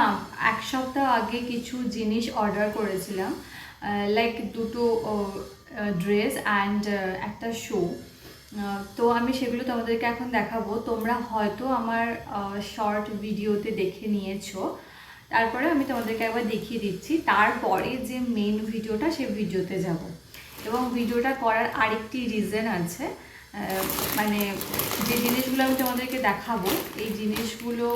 না, এক সপ্তাহ আগে কিছু জিনিস অর্ডার করেছিলাম লাইক দুটো ড্রেস অ্যান্ড একটা শো তো আমি সেগুলো তোমাদেরকে এখন দেখাবো। তোমরা হয়তো আমার শর্ট ভিডিওতে দেখে নিয়েছো। তারপরে আমি তোমাদেরকে একবার দেখিয়ে দিচ্ছি। তারপরে যে মেন ভিডিওটা সেই ভিডিওতে যাব। এবং ভিডিওটা করার আরেকটি রিজন আছে। মানে যে জিনিসগুলো আমি তোমাদেরকে দেখাবো, এই জিনিসগুলো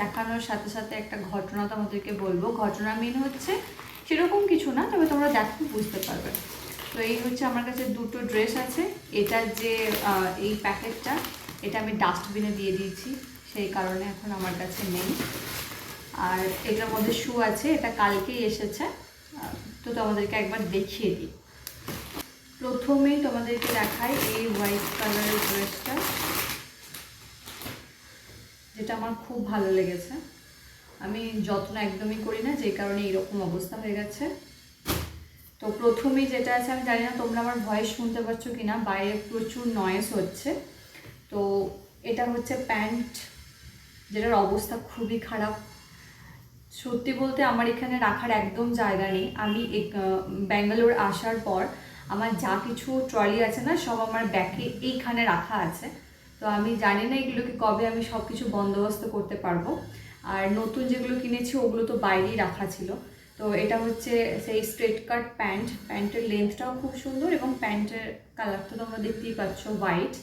দেখানোর সাথে সাথে একটা ঘটনা তোমাদেরকে বলব। ঘটনা মেন হচ্ছে সেরকম কিছু না, তবে তোমরা দেখো, বুঝতে পারবে। তো এই হচ্ছে আমার কাছে দুটো ড্রেস আছে। এটার যে এই প্যাকেটটা, এটা আমি ডাস্টবিনে দিয়ে দিয়েছি, সেই কারণে এখন আমার কাছে নেই। আর এটার মধ্যে শু আছে, এটা কালকেই এসেছে। তো তোমাদেরকে একবার দেখিয়ে দিই। প্রথমেই তোমাদেরকে দেখাই এই হোয়াইট কালারের ড্রেসটা যেটা আমার খুব ভালো লেগেছে। আমি যত্ন একদমই করি না, যে কারণে এরকম অবস্থা হয়ে গেছে। তো প্রথমেই যেটা আছে, আমি জানি না তোমরা আমার ভয়েস শুনতে পাচ্ছ কি না বাইরে প্রচুর নয়েস হচ্ছে। তো এটা হচ্ছে প্যান্ট যেটার অবস্থা খুবই খারাপ। সত্যি বলতে আমার এখানে রাখার একদম জায়গা নেই। আমি ব্যাঙ্গালোর আসার পর আমার যা কিছু ট্রলি আছে না, সব আমার ব্যাগে এইখানে রাখা আছে। তো আমি জানি না এগুলোকে কবে আমি সব কিছু বন্দোবস্ত করতে পারব। আর নতুন যেগুলো কিনেছি, ওগুলো তো বাইরেই রাখা ছিল। তো এটা হচ্ছে সেই স্ট্রেট কাট প্যান্ট প্যান্টের লেন্থটাও খুব সুন্দর এবং প্যান্টের কালার তো তোমরা দেখতেই পাচ্ছ হোয়াইট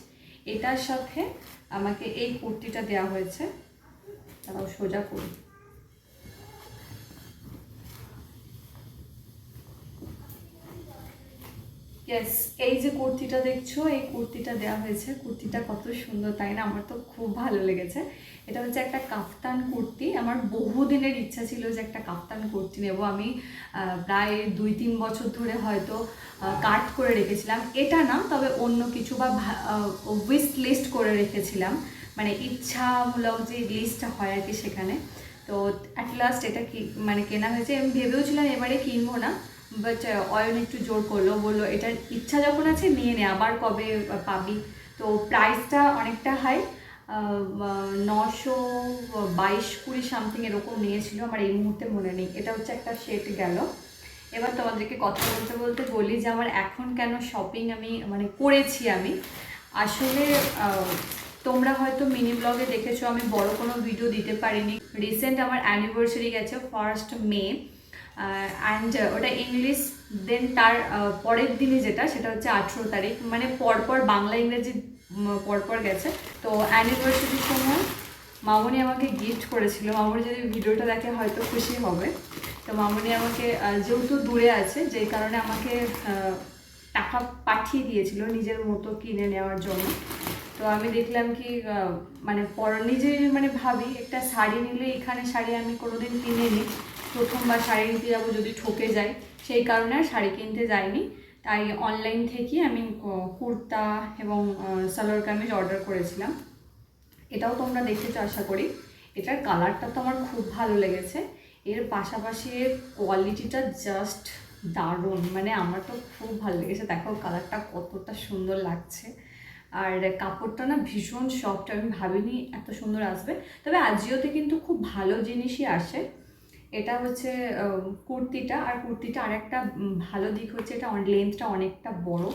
এটার সাথে আমাকে এই কুর্তিটা দেওয়া হয়েছে। তারাও সোজা করি। ইয়েস এই যে কুর্তিটা দেখছ, এই কুর্তিটা দেওয়া হয়েছে। কুর্তিটা কত সুন্দর, তাই না? আমার তো খুব ভালো লেগেছে। এটা হচ্ছে একটা কাফতান কুর্তি। আমার বহুদিনের ইচ্ছা ছিল যে একটা কাফতান কুর্তি নেব। আমি প্রায় দুই তিন বছর ধরে হয়তো কাট করে রেখেছিলাম। এটা না, তবে অন্য কিছু বা উইস লিস্ট করে রেখেছিলাম। মানে ইচ্ছামূলক যে লিস্টটা হয় আর কি সেখানে। তো অ্যাট লাস্ট এটা কি মানে কেনা হয়েছে। আমি ভেবেওছিলাম এবারে কিনবো না। বাট অয়ন একটু জোর করল, বলল, এটার ইচ্ছা যখন আছে নিয়ে নে, আবার কবে পাবি? তো প্রাইসটা অনেকটা হাই নশো বাইশ কুড়ি সামথিং এরকম নিয়েছিল, আমার এই মুহূর্তে মনে নেই। এটা হচ্ছে একটা সেট গেল। এবার তোমাদেরকে কথা বলতে বলতে বলি যে আমার এখন কেন শপিং আমি মানে করেছি আমি। আসলে তোমরা হয়তো মিনি ব্লগে দেখেছ, আমি বড় কোনো ভিডিও দিতে পারিনি। রিসেন্ট আমার অ্যানিভার্সারি গেছে ফার্স্ট মে অ্যান্ড ওটা ইংলিশ দেন তার পরের দিনে যেটা, সেটা হচ্ছে আঠেরো তারিখ মানে পরপর বাংলা, ইংরেজি পরপর গেছে। তো অ্যানিভার্সারির সময় মামনি আমাকে গিফট করেছিল। মামনি যদি ভিডিওটা দেখে হয়তো খুশি হবে। তো মামনি আমাকে যেহেতু দূরে আছে, যেই কারণে আমাকে টাকা পাঠিয়ে দিয়েছিল নিজের মতো কিনে নেওয়ার জন্য। তো আমি দেখলাম কি মানে পর নিজে মানে ভাবি, একটা শাড়ি নিলে এখানে শাড়ি আমি কোনোদিন কিনে নিই। প্রথমবার শাড়ি নিতে যাব যদি ঠকে যাই সেই কারণে আর শাড়ি কিনতে যাইনি। তাই অনলাইন থেকে আমি কুর্তা এবং সালোয়ার কামিজ অর্ডার করেছিলাম। এটাও তোমরা দেখেছ, আশা করি। এটার কালারটা তো আমার খুব ভালো লেগেছে। এর পাশাপাশি কোয়ালিটিটা জাস্ট দারুণ। মানে আমার তো খুব ভালো লেগেছে। দেখো কালারটা কতটা সুন্দর লাগছে। আর কাপড়টা না ভীষণ সফট আমি ভাবিনি এত সুন্দর আসবে। তবে আজিওতে কিন্তু খুব ভালো জিনিসই আসে। এটা হচ্ছে কুর্তিটা। আর কুর্তিটা আরেকটা উম, ভালো দিক হচ্ছে এটা লেন্থটা অনেকটা বড়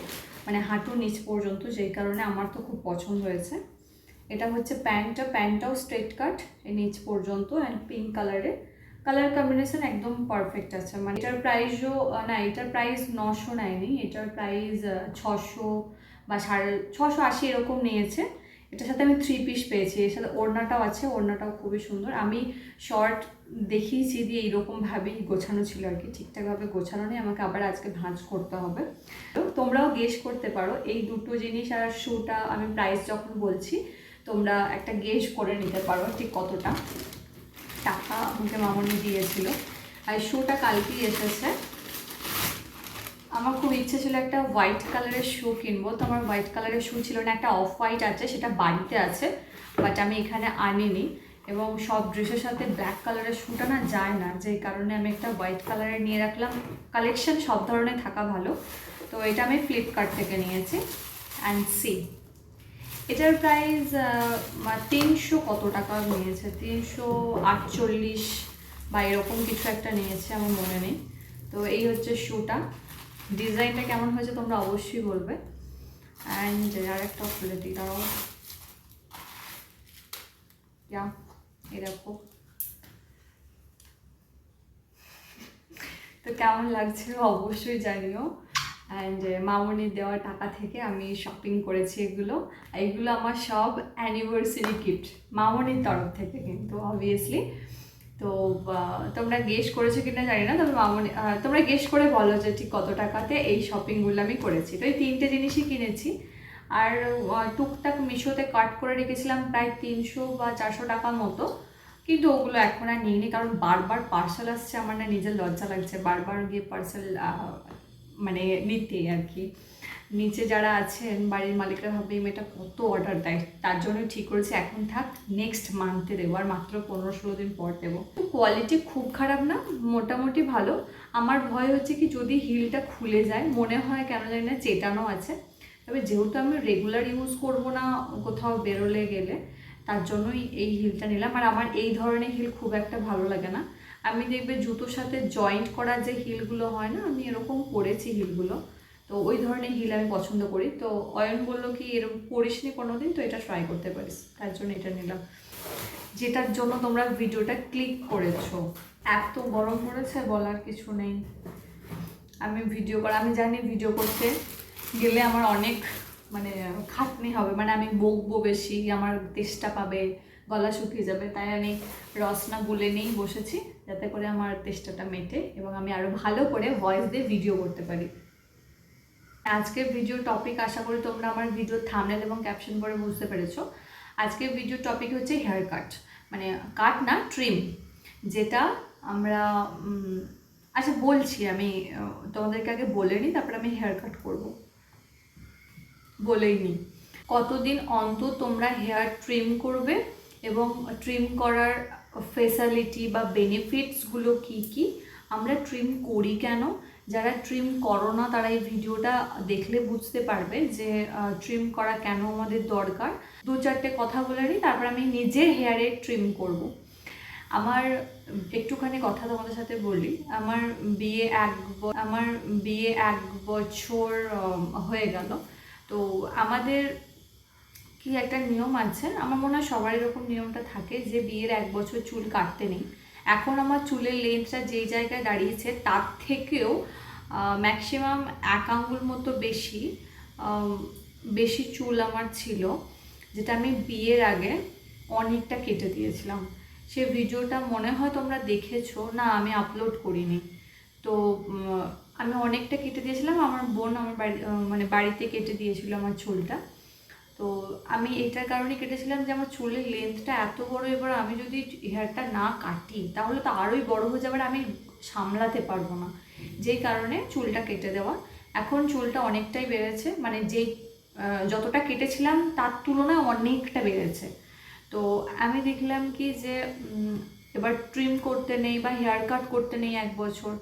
মানে হাঁটুর নিচ পর্যন্ত যেই কারণে আমার তো খুব পছন্দ হয়েছে। এটা হচ্ছে প্যান্টটা প্যান্টটাও স্ট্রেট কাট নিচ পর্যন্ত অ্যান্ড পিঙ্ক কালারের কালার কম্বিনেশন একদম পারফেক্ট আছে। মানে এটার প্রাইসও না এটার প্রাইস নশো নেয়নি এটার প্রাইস ছশো বা সাড়ে ছশো আশি এরকম নিয়েছে। এটার সাথে আমি থ্রি পিস পেয়েছি, এর সাথে ওড়নাটাও আছে, ওড়নাটাও খুবই সুন্দর। আমি শর্ট দেখিয়েছি দিয়ে এইরকমভাবেই গোছানো ছিল আর কি, ঠিকঠাকভাবে গোছানো নেই, আমাকে আবার আজকে ভাঁজ করতে হবে। তো তোমরাও গেস করতে পারো, এই দুটো জিনিস আর শুটা আমি প্রাইস যখন বলছি, তোমরা একটা গেস করে নিতে পারো ঠিক কতটা। টাকা আমাকে মামনি দিয়েছিল। আর শুটা কালকেই এসেছে। আমার খুব ইচ্ছে ছিল একটা হোয়াইট কালারের শু কিনবো। তো আমার হোয়াইট কালারের শ্যু ছিল না, একটা অফ হোয়াইট আছে, সেটা বাড়িতে আছে বাট আমি এখানে আনিনি। এবং সব ড্রেসের সাথে ব্ল্যাক কালারের শ্যুটা না যায় না, যে কারণে আমি একটা হোয়াইট কালারের নিয়ে রাখলাম। কালেকশন সব ধরনের থাকা ভালো। তো এটা আমি ফ্লিপকার্ট থেকে নিয়েছি। অ্যান্ড সি এটার প্রাইস তিনশো কত টাকা নিয়েছে? তিনশো আটচল্লিশ বা এরকম কিছু একটা নিয়েছে, আমার মনে নেই। তো এই হচ্ছে শুটা ডিজাইনটা কেমন হয়েছে তোমরা অবশ্যই বলবে। অ্যান্ড আর একটা খুলে দিই এই দেখো। তো কেমন লাগছে অবশ্যই জানিও। অ্যান্ড মামনির দেওয়া টাকা থেকে আমি শপিং করেছি এগুলো। এগুলো আমার সব অ্যানিভার্সারি গিফট মামনির তরফ থেকে কিন্তু অবভিয়াসলি তো তোমরা গেস করেছ কিনা জানি না, তবে মামনি তোমরা গেস করে বলো যে ঠিক কত টাকাতে এই শপিংগুলো আমি করেছি। তো এই তিনটে জিনিসই কিনেছি। আর টুকটাক মিশোতে কাট করে রেখেছিলাম প্রায় তিনশো বা চারশো টাকা মতো। কিন্তু ওগুলো এখন আর নিইনি, কারণ বারবার পার্সেল আসছে, আমার না নিজের লজ্জা লাগছে। বারবার গিয়ে পার্সেল মানে নিতে আর কি। নিচে যারা আছেন, বাড়ির মালিকরা ভাবে এই মেয়েটা কত অর্ডার দেয়? তার জন্য ঠিক করেছি, এখন থাক নেক্সট মান্থে দেবো, আর মাত্র পনেরো ষোলো দিন পর দেবো। কোয়ালিটি খুব খারাপ না, মোটামুটি ভালো। আমার ভয় হচ্ছে কি, যদি হিলটা খুলে যায়, মনে হয় কেন জানি না, চেটানো আছে। তবে যেহেতু আমি রেগুলার ইউজ করব না, কোথাও বেরোলে গেলে, তার জন্যই এই হিলটা নিলাম। আর আমার এই ধরনের হিল খুব একটা ভালো লাগে না। আমি দেখবে জুতোর সাথে জয়েন্ট করা যে হিলগুলো হয় না, আমি এরকম পরেছি হিলগুলো তো ওই ধরনের হিল আমি পছন্দ করি। তো অয়ন বলল কি এরকম পরিসনি কোনো দিন তো এটা ট্রাই করতে পারিস। তার জন্য এটা নিলাম। যেটার জন্য তোমরা ভিডিওটা ক্লিক করেছ। এত গরম পড়েছে, বলার কিছু নেই। আমি ভিডিও করা আমি জানি ভিডিও করতে গেলে আমার অনেক মানে খাটনি হবে। মানে আমি বকবো বেশি, আমার তেষ্টা পাবে, গলা শুকিয়ে যাবে। তাই আমি রসনা গুলে নিয়েই বসেছি, যাতে করে আমার তেষ্টাটা মেটে এবং আমি আরও ভালো করে ভয়েস দিয়ে ভিডিও করতে পারি। আজকের ভিডিও টপিক আশা করি তোমরা আমার ভিডিও থামনেল এবং ক্যাপশন করে বুঝতে পেরেছ। আজকের ভিডিও টপিক হচ্ছে হেয়ার কাট মানে কাট না ট্রিম যেটা আমরা আচ্ছা বলছি আমি তোমাদেরকে আগে বলে নিই, তারপরে আমি হেয়ার কাট করব। বলেই নিই। কতদিন অন্তর তোমরা হেয়ার ট্রিম করবে এবং ট্রিম করার ফেসালিটি বা বেনিফিটসগুলো কি কি? আমরা ট্রিম করি কেন? যারা ট্রিম করো না, তারা এই ভিডিওটা দেখলে বুঝতে পারবে যে ট্রিম করা কেন আমাদের দরকার। দু চারটে কথা বলে নিই, তারপর আমি নিজের হেয়ারে ট্রিম করব। আমার একটুখানি কথা তোমাদের সাথে বলি, আমার বিয়ে এক আমার বিয়ে এক বছর হয়ে গেল। তো আমাদের কি একটা নিয়ম আছে? আমার মনে হয় সবার এরকম নিয়মটা থাকে যে, বিয়ের এক বছর চুল কাটতে নেই। এখন আমার চুলের লেন্থটা যেই জায়গায় দাঁড়িয়েছে, তার থেকেও ম্যাক্সিমাম এক আঙ্গুল মতো বেশি বেশি চুল আমার ছিল, যেটা আমি বিয়ের আগে অনেকটা কেটে দিয়েছিলাম। সে ভিডিওটা মনে হয় তোমরা দেখেছ, না, আমি আপলোড করিনি। তো আমি অনেকটা কেটে দিয়েছিলাম, আমার বোন আমার বাড়ি মানে বাড়িতে কেটে দিয়েছিল আমার চুলটা। তো আমি এটার কারণে কেটেছিলাম যে আমার চুলের লেন্থটা এত বড়, এবার আমি যদি হেয়ারটা না কাটি, তাহলে তো আরোই বড় হয়ে যাবে আমি সামলাতে পারব না। যেই কারণে চুলটা কেটে দেওয়া। এখন চুলটা অনেকটাই বেড়েছে মানে যেই যতটা কেটেছিলাম তার তুলনায় অনেকটা বেড়েছে। তো আমি দেখলাম কি যে এবার ট্রিম করতে নেই বা হেয়ার কাট করতে নেই এক বছর,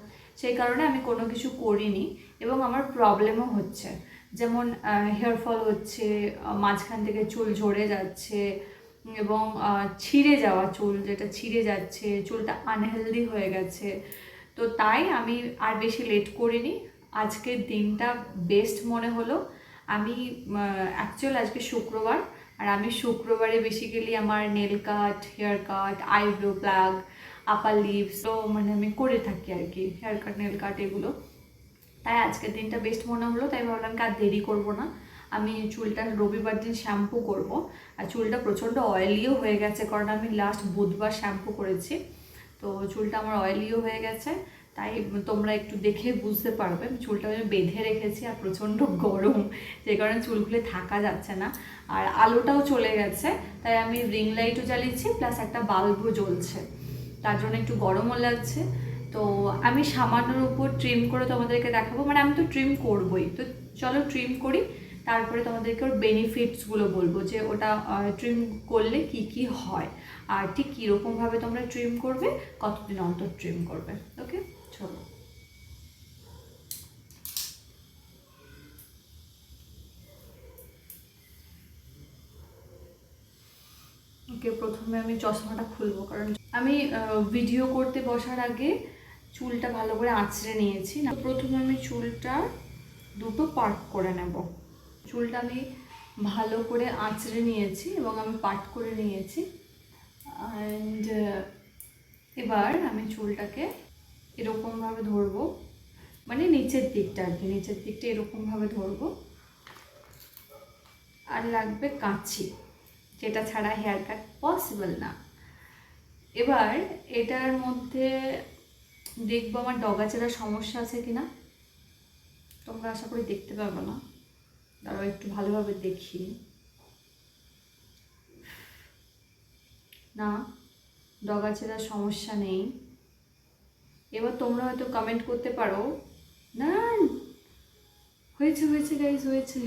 সেই কারণে আমি কোনো কিছু করিনি এবং আমার প্রবলেমও হচ্ছে। যেমন হেয়ার ফল হচ্ছে মাঝখান থেকে চুল ঝরে যাচ্ছে, এবং ছিঁড়ে যাওয়া চুল, যেটা ছিঁড়ে যাচ্ছে, চুলটা আনহেলদি হয়ে গেছে। তো তাই আমি আর বেশি লেট করিনি। আজকের দিনটা বেস্ট মনে হলো। আমি অ্যাকচুয়াল আজকে শুক্রবার, আর আমি শুক্রবারে বেসিক্যালি আমার nail cut hair cut eyebrow pluck upper lips তো মানে আমি করে থাকি আর কি হেয়ার কাট নেল কাট এগুলো। তাই আজকের দিনটা বেস্ট মনে হলো, তাই ভাবলাম আর দেরি করব না। আমি চুলটা রবিবার দিন শ্যাম্পু করব। আর চুলটা প্রচণ্ড অয়েলিও হয়ে গেছে, কারণ আমি লাস্ট বুধবার শ্যাম্পু করেছি। তো চুলটা আমার অয়েলিও হয়ে গেছে, তাই তোমরা একটু দেখে বুঝতে পারবে। চুলটা আমি বেঁধে রেখেছি আর প্রচণ্ড গরম, যে কারণে চুল খুলে থাকা যাচ্ছে না। আর আলোটাও চলে গেছে, তাই আমি রিং লাইটও জ্বালিয়েছি প্লাস একটা বাল্বও জ্বলছে। তার জন্য একটু গরমও লাগছে। তো আমি সামান্যর উপর ট্রিম করে তোমাদেরকে দেখাবো। মানে আমি তো ট্রিম করবই। তো চলো ট্রিম করি, তারপরে তোমাদেরকে ওর বেনিফিটসগুলো বলব যে ওটা ট্রিম করলে কি কি হয়। আর ঠিক কীরকমভাবে তোমরা ট্রিম করবে, কতদিন অন্তর ট্রিম করবে। ওকে চলো। আজকে প্রথমে আমি চশমাটা খুলবো, কারণ আমি ভিডিও করতে বসার আগে চুলটা ভালো করে আঁচড়ে নিয়েছি। না প্রথমে আমি চুলটা দুটো পার্ট করে নেব। চুলটা আমি ভালো করে আঁচড়ে নিয়েছি এবং আমি পার্ট করে নিয়েছি। অ্যান্ড এবার আমি চুলটাকে এরকমভাবে ধরবো মানে নিচের দিকটা আর কি, নিচের দিকটা এরকমভাবে ধরবো। আর লাগবে কাঁচি, যেটা ছাড়া হেয়ার কাট পসিবল না। এবার এটার মধ্যে দেখব আমার ডগাচেরা সমস্যা আছে কি না তোমরা আশা করি দেখতে পাবে না। দাঁড়াও, একটু ভালোভাবে দেখি। না ডগাচেরা সমস্যা নেই। এবার তোমরা হয়তো কমেন্ট করতে পারো। না, হয়েছে হয়েছে গাইজ হয়েছে।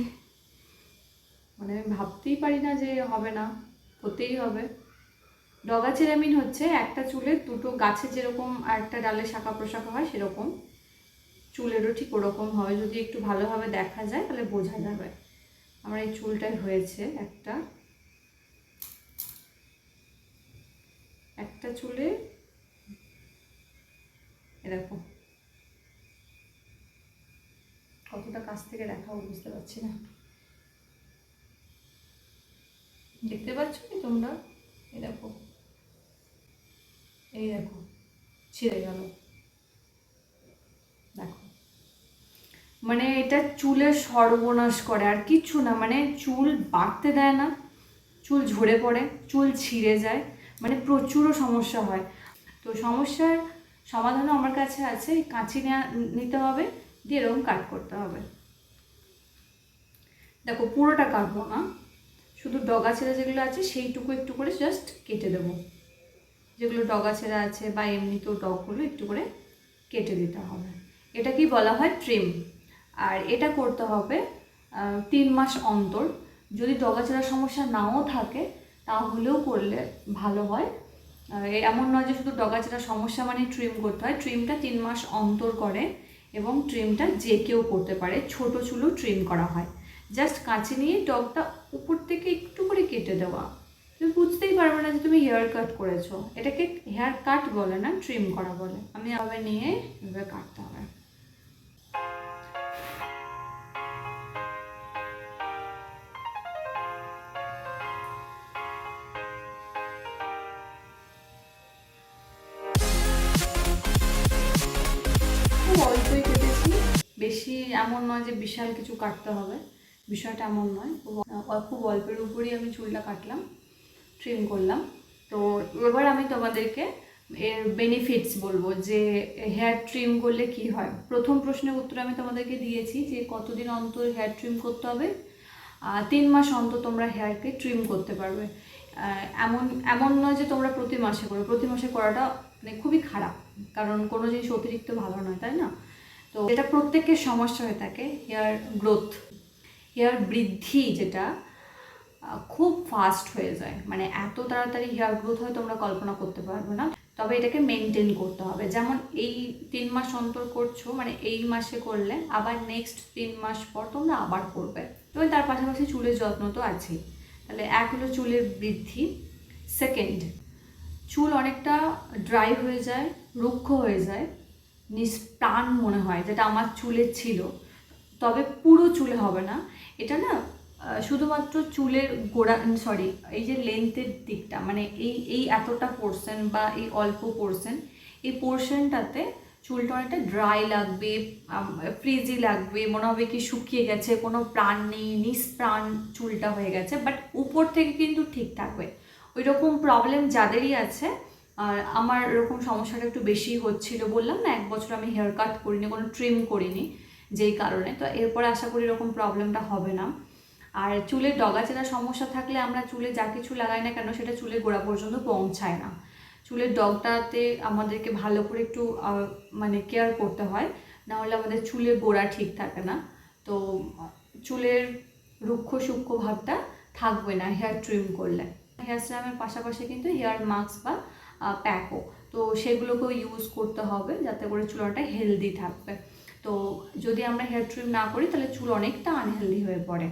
মানে আমি ভাবতেই পারি না যে হবে না, হতেই হবে। ডগা চেরামিন হচ্ছে একটা চুলে দুটো গাছে যেরকম আর একটা ডালে শাখা প্রশাখা হয় সেরকম। চুলেরও ঠিক ওরকম হয়। যদি একটু ভালোভাবে দেখা যায় তাহলে বোঝা যাবে। আমার এই চুলটাই হয়েছে একটা। একটা চুলে এরকম। কতটা কাছ থেকে দেখাবো বুঝতে পারছি না। দেখতে পাচ্ছ কি তোমরা? দেখো এই দেখো, ছিঁড়ে গেল। দেখো। মানে এটা চুলের সর্বনাশ করে, আর কিচ্ছু না মানে চুল বাড়তে দেয় না, চুল ঝরে পড়ে, চুল ছিঁড়ে যায় মানে প্রচুরও সমস্যা হয়। তো সমস্যার সমাধানও আমার কাছে আছে, কাঁচি নিতে হবে, দিয়ে এরকম কাট করতে হবে। দেখো, পুরোটা কাটবো না, শুধু ডগা ছেঁড়া যেগুলো আছে, সেইটুকু একটু করে জাস্ট কেটে দেবো। যেগুলো ডগা ছেঁড়া আছে বা এমনিতেও ডগগুলো একটু করে কেটে দিতে হবে। এটা কি বলা হয়? ট্রিম আর এটা করতে হবে তিন মাস অন্তর। যদি ডগা ছেঁড়ার সমস্যা নাও থাকে, তাহলেও করলে ভালো হয়। এমন নয় যে শুধু ডগা ছেঁড়ার সমস্যা মানে ট্রিম করতে হয়। ট্রিমটা তিন মাস অন্তর করে এবং ট্রিমটা যে কেউ করতে পারে। ছোট চুলও ট্রিম করা হয়। জাস্ট কাঁচি নিয়ে ডগটা উপর থেকে একটু করে কেটে দেওয়া। তুমি বুঝতেই পারবে না যে তুমি হেয়ার কাট করেছ। এটাকে হেয়ার কাট বলে না ট্রিম করা বলে। আমি আবার নিয়ে এভাবে কাটতে হবে। অল্পই বেশি এমন নয় যে বিশাল কিছু কাটতে হবে। বিষয়টা এমন নয়। খুব অল্পের উপরই আমি চুলটা কাটলাম। ট্রিম করলাম। তো এবার আমি তোমাদেরকে এর বেনিফিটস বলব যে হেয়ার ট্রিম করলে কি হয়? প্রথম প্রশ্নের উত্তর আমি তোমাদেরকে দিয়েছি যে কতদিন অন্তর হেয়ার ট্রিম করতে হবে? তিন মাস অন্তর তোমরা হেয়ারকে ট্রিম করতে পারবে। এমন এমন নয় যে তোমরা প্রতি মাসে করো। প্রতি মাসে করাটা মানে খুবই খারাপ। কারণ কোনো জিনিস অতিরিক্ত ভালো নয়, তাই না? তো এটা প্রত্যেকের সমস্যা হয়ে থাকে হেয়ার গ্রোথ হেয়ার বৃদ্ধি যেটা খুব ফাস্ট হয়ে যায়। মানে এত তাড়াতাড়ি হেয়ার গ্রোথ হয়, তোমরা কল্পনা করতে পারবে না। তবে এটাকে মেনটেন করতে হবে। যেমন এই তিন মাস অন্তর করছ মানে এই মাসে করলে, আবার নেক্সট তিন মাস পর তোমরা আবার করবে। তবে তার পাশাপাশি চুলের যত্ন তো আছেই। তাহলে এক হলো চুলের বৃদ্ধি। সেকেন্ড চুল অনেকটা ড্রাই হয়ে যায়, রুক্ষ হয়ে যায়, নিষ্প্রাণ মনে হয়, যেটা আমার চুলে ছিল। তবে পুরো চুলে হবে না। এটা না শুধুমাত্র চুলের গোড়া সরি এই যে লেন্থের দিকটা মানে এই এই এতটা পোর্শন বা এই অল্প পোর্শন এই পোর্শনটাতে চুলটা অনেকটা ড্রাই লাগবে ফ্রিজি লাগবে, মনে হবে কি শুকিয়ে গেছে, কোনো প্রাণ নেই, নিষ্প্রাণ চুলটা হয়ে গেছে বাট উপর থেকে কিন্তু ঠিক থাকবে। ওই রকম প্রবলেম যাদেরই আছে, আর আমার এরকম সমস্যাটা একটু বেশি হচ্ছিল বললাম না, এক বছর আমি হেয়ার কাট করিনি, কোনো ট্রিম করিনি যেই কারণে, তো এরপরে আশা করি এরকম প্রবলেমটা হবে না। আর চুলের ডগাচেরা সমস্যা থাকলে আমরা চুলে যা কিছু লাগাই না কেন, সেটা চুলের গোড়া পর্যন্ত পৌঁছায় না। চুলের ডগটাতে আমাদেরকে ভালো করে একটু মানে কেয়ার করতে হয়, না হলে আমাদের চুলের গোড়া ঠিক থাকে না। তো, চুলের রুক্ষ সূক্ষ্ম ভাবটা থাকবে না হেয়ার ট্রিম করলে। হেয়ার স্ট্রামের পাশাপাশি কিন্তু হেয়ার মাস্ক বা প্যাকও। তো সেগুলোকেও ইউজ করতে হবে যাতে করে চুলটা হেলদি থাকবে। তো যদি আমরা হেয়ার ট্রিম না করি, তাহলে চুল অনেকটা আনহেলদি হয়ে পড়ে।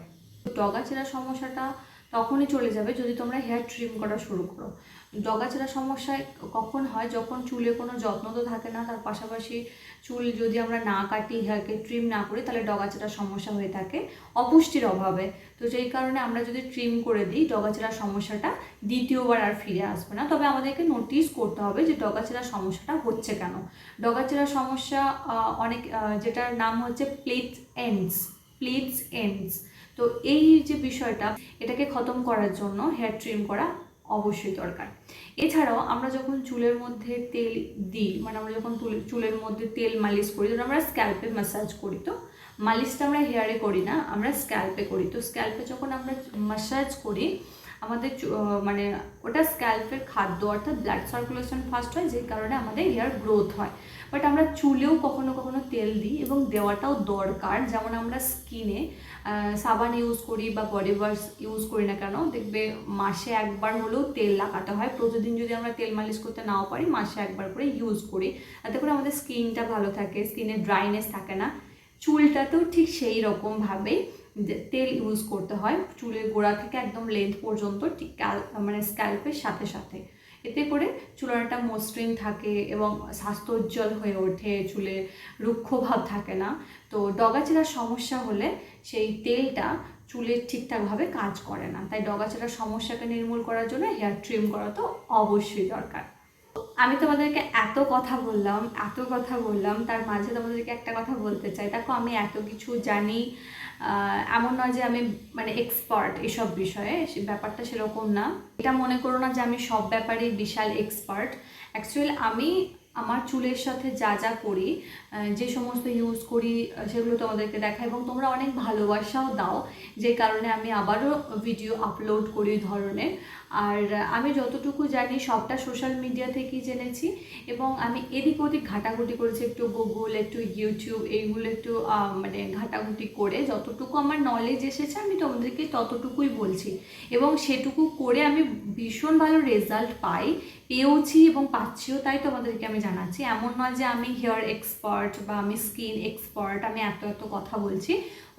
ডগা চেরা সমস্যাটা তখনই চলে যাবে যদি তোমরা হেয়ার ট্রিম করা শুরু করো। ডগা ডগাছেড়া সমস্যায় কখন হয়? যখন চুলে কোনো যত্ন তো থাকে না, তার পাশাপাশি চুল যদি আমরা না কাটি হেয়ারকে ট্রিম না করি, তাহলে ডগা ডগাছেড়ার সমস্যা হয়ে থাকে অপুষ্টির অভাবে। তো সেই কারণে আমরা যদি ট্রিম করে দিই ডগা ডগাছেড়ার সমস্যাটা দ্বিতীয়বার আর ফিরে আসবে না। তবে আমাদেরকে নোটিস করতে হবে যে ডগা ডগাছেড়ার সমস্যাটা হচ্ছে কেন। ডগা ডগাছেড়ার সমস্যা অনেক যেটার নাম হচ্ছে প্লেট এন্ডস প্লেটস এন্ডস তো এই যে বিষয়টা, এটাকে খতম করার জন্য হেয়ার ট্রিম করা অবশ্যই দরকার। এছাড়াও আমরা যখন চুলের মধ্যে তেল দিই মানে আমরা যখন চুলের মধ্যে তেল মালিশ করি, ধরুন আমরা স্ক্যাল্পে ম্যাসাজ করি তো, মালিশটা আমরা হেয়ারে করি না, আমরা স্ক্যাল্পে করি। তো স্ক্যাল্পে যখন আমরা ম্যাসাজ করি আমাদের মানে ওটা স্ক্যাল্পের খাদ্য অর্থাৎ ব্লাড সার্কুলেশন ফাস্ট হয়, যে কারণে আমাদের হেয়ার গ্রোথ হয়। বাট আমরা চুলেও কখনো কখনো তেল দিই এবং দেওয়াটাও দরকার। যেমন আমরা স্কিনে সাবান ইউজ করি বা বডি ওয়াশ ইউজ করি না কেন, দেখবে মাসে একবার হলেও তেল লাগাতে হয়। প্রতিদিন যদি আমরা তেল মালিশ করতে নাও পারি, মাসে একবার করে ইউজ করি। তাতে করে আমাদের স্কিনটা ভালো থাকে স্কিনে ড্রাইনেস থাকে না। চুলটাতেও ঠিক সেই রকমভাবেই তেল ইউজ করতে হয় চুলের গোড়া থেকে একদম লেন্থ পর্যন্ত, ঠিক মানে স্ক্যাল্পের সাথে সাথে। এতে করে চুলের একটা মসৃণ থাকে এবং স্বাস্থ্যোজ্জ্বল হয়ে ওঠে, চুলে রুক্ষ ভাব থাকে না। তো ডগাচেরার সমস্যা হলে সেই তেলটা চুলের ঠিকঠাকভাবে কাজ করে না। তাই ডগাচেরার সমস্যাকে নির্মূল করার জন্য হেয়ার ট্রিম করা তো অবশ্যই দরকার। আমি তোমাদেরকে এত কথা বললাম, এত কথা বললাম, তার মাঝে তোমাদেরকে একটা কথা বলতে চাই। দেখো, আমি এত কিছু জানি এমন নয় যে আমি মানে এক্সপার্ট এসব বিষয়ে ব্যাপারটা সেরকম না। এটা মনে করো না যে আমি সব ব্যাপারেই বিশাল এক্সপার্ট অ্যাকচুয়ালি আমি আমার চুলের সাথে যা যা করি যে সমস্ত ইউজ করি সেগুলো তোমাদেরকে দেখা এবং তোমরা অনেক ভালোবাসাও দাও। যে কারণে আমি আবারও ভিডিও আপলোড করি ধরনের। আর আমি যতটুকু জানি সবটা সোশ্যাল মিডিয়া থেকেই জেনেছি এবং আমি এদিক ওদিক ঘাটাঘুটি করেছি, একটু গুগল একটু ইউটিউব এইগুলো একটু মানে ঘাটাঘুটি করে যতটুকু আমার নলেজ এসেছে আমি তোমাদেরকে ততটুকুই বলছি। এবং সেটুকু করে আমি ভীষণ ভালো রেজাল্ট পাই। পেয়েওছি এবং পাচ্ছিও, তাই তোমাদেরকে আমি জানাচ্ছি। এমন নয় যে আমি হেয়ার এক্সপার্ট বা আমি স্কিন এক্সপার্ট, আমি এত এত কথা বলছি।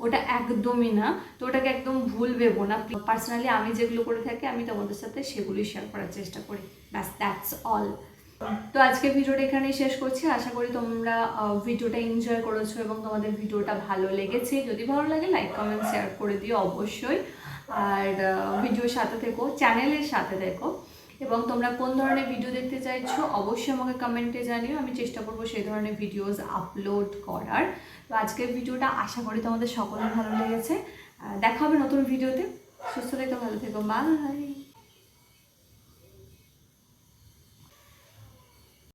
ওটা একদমই না। তো ওটাকে একদম ভুল ভেবো না। পার্সোনালি আমি যেগুলো করে থাকি, আমি তোমাদের সাথে সেগুলোই শেয়ার করার চেষ্টা করি। ব্যাস দ্যাটস অল তো আজকে ভিডিওটা এখানেই শেষ করছি। আশা করি তোমরা ভিডিওটা এনজয় করেছ এবং তোমাদের ভিডিওটা ভালো লেগেছে। যদি ভালো লাগে লাইক কমেন্ট শেয়ার করে দিও অবশ্যই। আর ভিডিওর সাথে থেকো চ্যানেলের সাথে থেকো। এবং তোমরা কোন ধরনের ভিডিও দেখতে চাইছো, অবশ্যই আমাকে কমেন্টে জানিও। আমি চেষ্টা করব সেই ধরনের ভিডিওস আপলোড করার। তো আজকের ভিডিওটা আশা করি তোমাদের সকলের ভালো লেগেছে। দেখা হবে নতুন ভিডিওতে সুস্থ থেকে, ভালো থেকো। বাই